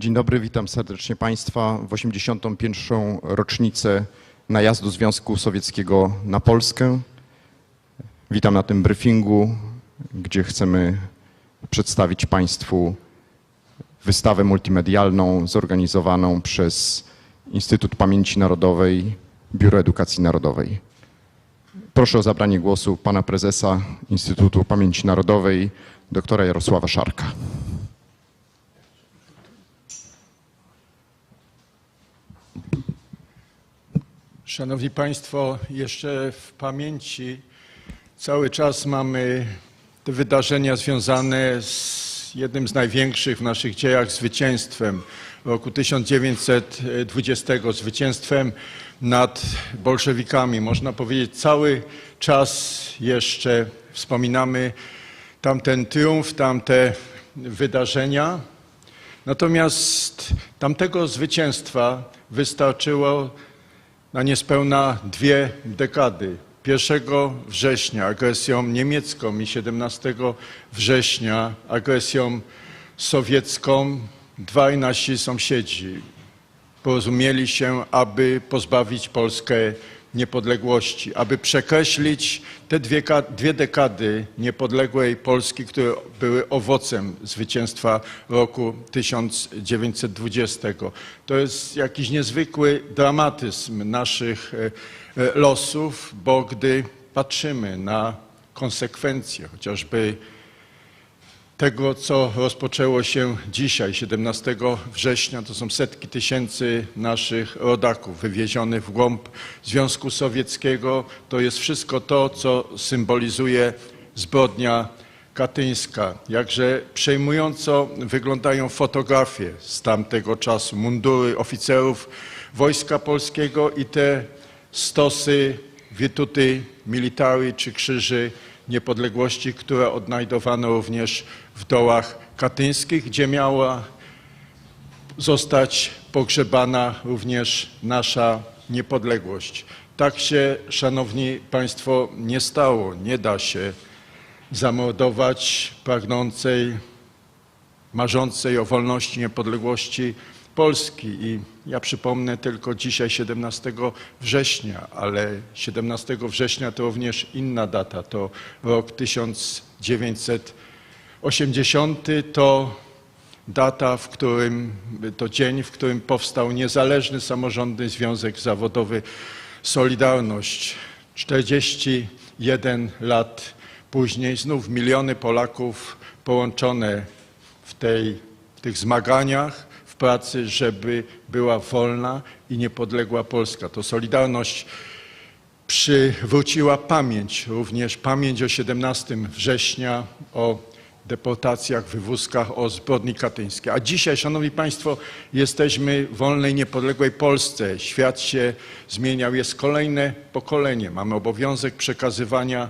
Dzień dobry, witam serdecznie Państwa w 81. rocznicę najazdu Związku Sowieckiego na Polskę. Witam na tym briefingu, gdzie chcemy przedstawić Państwu wystawę multimedialną zorganizowaną przez Instytut Pamięci Narodowej, Biuro Edukacji Narodowej. Proszę o zabranie głosu pana prezesa Instytutu Pamięci Narodowej, doktora Jarosława Szarka. Szanowni Państwo, jeszcze w pamięci cały czas mamy te wydarzenia związane z jednym z największych w naszych dziejach zwycięstwem roku 1920, zwycięstwem nad bolszewikami. Można powiedzieć, cały czas jeszcze wspominamy tamten triumf, tamte wydarzenia. Natomiast tamtego zwycięstwa wystarczyło na niespełna dwie dekady. 1 września agresją niemiecką i 17 września agresją sowiecką dwaj nasi sąsiedzi porozumieli się, aby pozbawić Polskę niepodległości, aby przekreślić te dwie, dwie dekady niepodległej Polski, które były owocem zwycięstwa roku 1920. To jest jakiś niezwykły dramatyzm naszych e, e, losów, bo gdy patrzymy na konsekwencje chociażby tego, co rozpoczęło się dzisiaj, 17 września, to są setki tysięcy naszych rodaków wywiezionych w głąb Związku Sowieckiego. To jest wszystko to, co symbolizuje zbrodnia katyńska. Jakże przejmująco wyglądają fotografie z tamtego czasu, mundury oficerów Wojska Polskiego i te stosy wirtuty militari czy krzyży niepodległości, które odnajdowano również w dołach katyńskich, gdzie miała zostać pogrzebana również nasza niepodległość. Tak się, szanowni państwo, nie stało. Nie da się zamordować pragnącej, marzącej o wolności, niepodległości Polski. I ja przypomnę tylko dzisiaj 17 września, ale 17 września to również inna data, to rok 1980, to data, w którym, to dzień, w którym powstał niezależny samorządny związek zawodowy Solidarność. 41 lat później znów miliony Polaków połączone w, tej, w tych zmaganiach, pracy, żeby była wolna i niepodległa Polska. To Solidarność przywróciła pamięć, również pamięć o 17 września, o deportacjach, wywózkach, o zbrodni katyńskiej. A dzisiaj, Szanowni Państwo, jesteśmy w wolnej, niepodległej Polsce. Świat się zmieniał, jest kolejne pokolenie. Mamy obowiązek przekazywania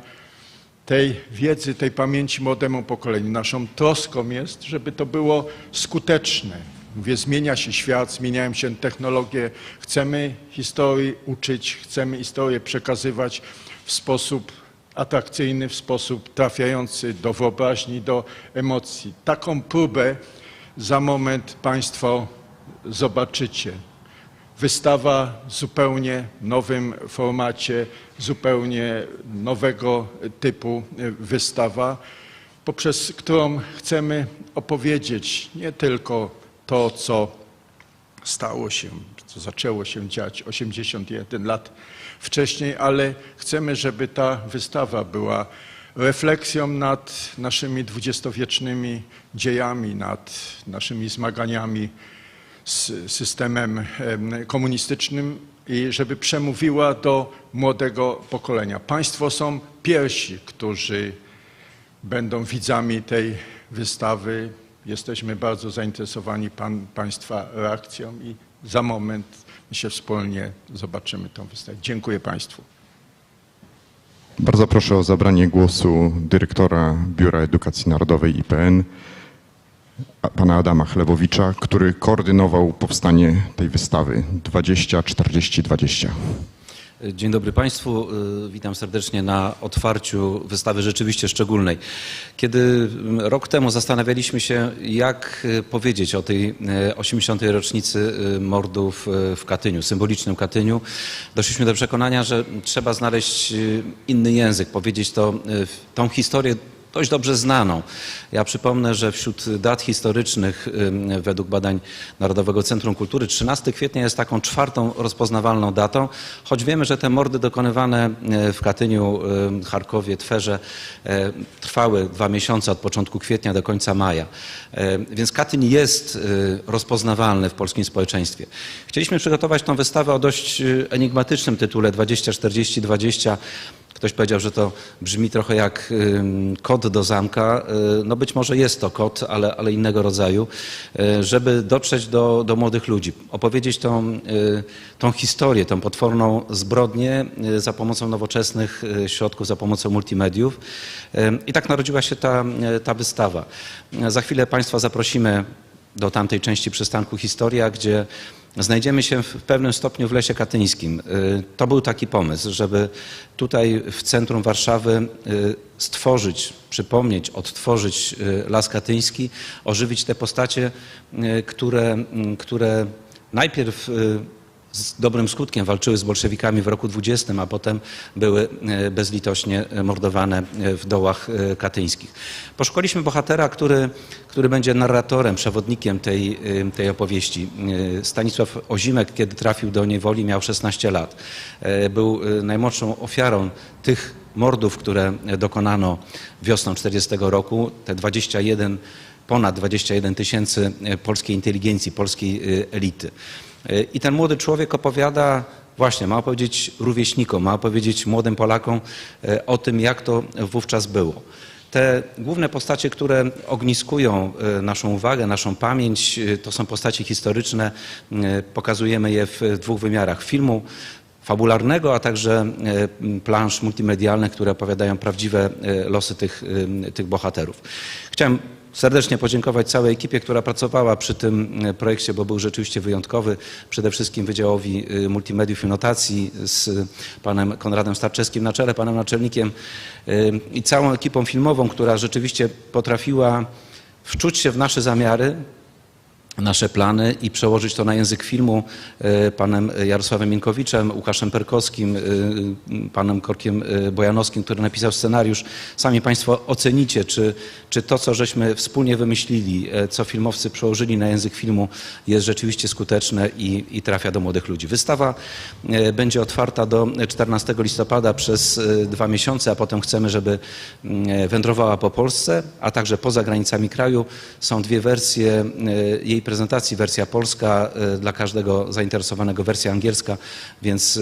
tej wiedzy, tej pamięci młodemu pokoleniu. Naszą troską jest, żeby to było skuteczne. Mówię, zmienia się świat, zmieniają się technologie. Chcemy historii uczyć, chcemy historię przekazywać w sposób atrakcyjny, w sposób trafiający do wyobraźni, do emocji. Taką próbę za moment Państwo zobaczycie. Wystawa w zupełnie nowym formacie, zupełnie nowego typu wystawa, poprzez którą chcemy opowiedzieć nie tylko to, co stało się, co zaczęło się dziać 81 lat wcześniej, ale chcemy, żeby ta wystawa była refleksją nad naszymi dwudziestowiecznymi dziejami, nad naszymi zmaganiami z systemem em, komunistycznym i żeby przemówiła do młodego pokolenia. Państwo są pierwsi, którzy będą widzami tej wystawy. Jesteśmy bardzo zainteresowani pan, Państwa reakcją i za moment się wspólnie zobaczymy tą wystawę. Dziękuję Państwu. Bardzo proszę o zabranie głosu dyrektora Biura Edukacji Narodowej IPN, pana Adama Chlebowicza, który koordynował powstanie tej wystawy 20-40-20. Dzień dobry Państwu. Y, Witam serdecznie na otwarciu wystawy rzeczywiście szczególnej. Kiedy rok temu zastanawialiśmy się, jak y, powiedzieć o tej y, 80. rocznicy y, mordów y, w Katyniu, symbolicznym Katyniu, doszliśmy do przekonania, że trzeba znaleźć inny język, powiedzieć to, tą historię dość dobrze znaną. Ja przypomnę, że wśród dat historycznych według badań Narodowego Centrum Kultury 13 kwietnia jest taką czwartą rozpoznawalną datą, choć wiemy, że te mordy dokonywane e, w Katyniu, Charkowie, Twerze e, trwały dwa miesiące od początku kwietnia do końca maja. E, Więc Katyń jest e, rozpoznawalny w polskim społeczeństwie. Chcieliśmy przygotować tą wystawę o dość e, enigmatycznym tytule 2040-20 Ktoś powiedział, że to brzmi trochę jak kod do zamka. Y, No być może jest to kod, ale, ale innego rodzaju, y, żeby dotrzeć do, do młodych ludzi, opowiedzieć tą, y, tą historię, tą potworną zbrodnię za pomocą nowoczesnych środków, za pomocą multimediów. I tak narodziła się ta, ta wystawa. Za chwilę Państwa zaprosimy do tamtej części przystanku Historia, gdzie znajdziemy się w pewnym stopniu w Lesie Katyńskim. Y, To był taki pomysł, żeby tutaj w centrum Warszawy y, stworzyć, przypomnieć, odtworzyć y, Las Katyński, ożywić te postacie, które, które najpierw z dobrym skutkiem walczyły z bolszewikami w roku 20, a potem były e, bezlitośnie mordowane e, w dołach e, katyńskich. Poszukaliśmy bohatera, który, który będzie narratorem, przewodnikiem tej, tej opowieści. Stanisław Ozimek, kiedy trafił do niewoli, miał 16 lat. Był najmłodszą ofiarą tych mordów, które dokonano wiosną 40 roku. Te 21 ponad 21 tysięcy polskiej inteligencji, polskiej elity. I ten młody człowiek opowiada, właśnie, ma opowiedzieć rówieśnikom, ma opowiedzieć młodym Polakom e, o tym, jak to wówczas było. Te główne postacie, które ogniskują e, naszą uwagę, naszą pamięć, e, to są postacie historyczne. Pokazujemy je w dwóch wymiarach filmu fabularnego, a także e, plansz multimedialnych, które opowiadają prawdziwe e, losy tych, e, tych bohaterów. Chciałem serdecznie podziękować całej ekipie, która pracowała przy tym projekcie, bo był rzeczywiście wyjątkowy. Przede wszystkim Wydziałowi Multimediów i Notacji z panem Konradem Starczewskim na czele, panem naczelnikiem i całą ekipą filmową, która rzeczywiście potrafiła wczuć się w nasze zamiary, nasze plany i przełożyć to na język filmu e, panem Jarosławem Minkowiczem, Łukaszem Perkowskim, e, panem Korkiem e, Bojanowskim, który napisał scenariusz. Sami Państwo ocenicie, czy, czy to, co żeśmy wspólnie wymyślili, e, co filmowcy przełożyli na język filmu, jest rzeczywiście skuteczne i, i trafia do młodych ludzi. Wystawa e, będzie otwarta do 14 listopada przez e, dwa miesiące, a potem chcemy, żeby mm, wędrowała po Polsce, a także poza granicami kraju. Są dwie wersje e, jej prezentacji, wersja polska e, dla każdego zainteresowanego, wersja angielska, więc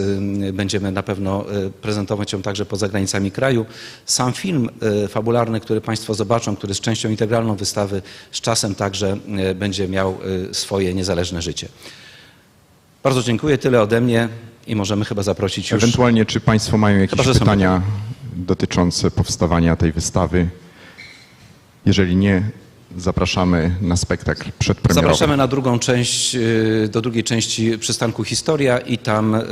e, będziemy na pewno e, prezentować ją także poza granicami kraju. Sam film fabularny, który Państwo zobaczą, który jest częścią integralną wystawy, z czasem także będzie miał swoje niezależne życie. Bardzo dziękuję, tyle ode mnie i możemy chyba zaprosić już... Ewentualnie, czy Państwo mają jakieś Chyba, pytania dotyczące powstawania tej wystawy? Jeżeli nie, zapraszamy na spektakl przedpremierowy. Zapraszamy na drugą część, y, do drugiej części przystanku Historia i tam y,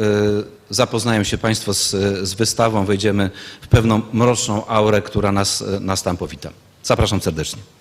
zapoznają się Państwo z, z wystawą, wejdziemy w pewną mroczną aurę, która nas, nas tam powita. Zapraszam serdecznie.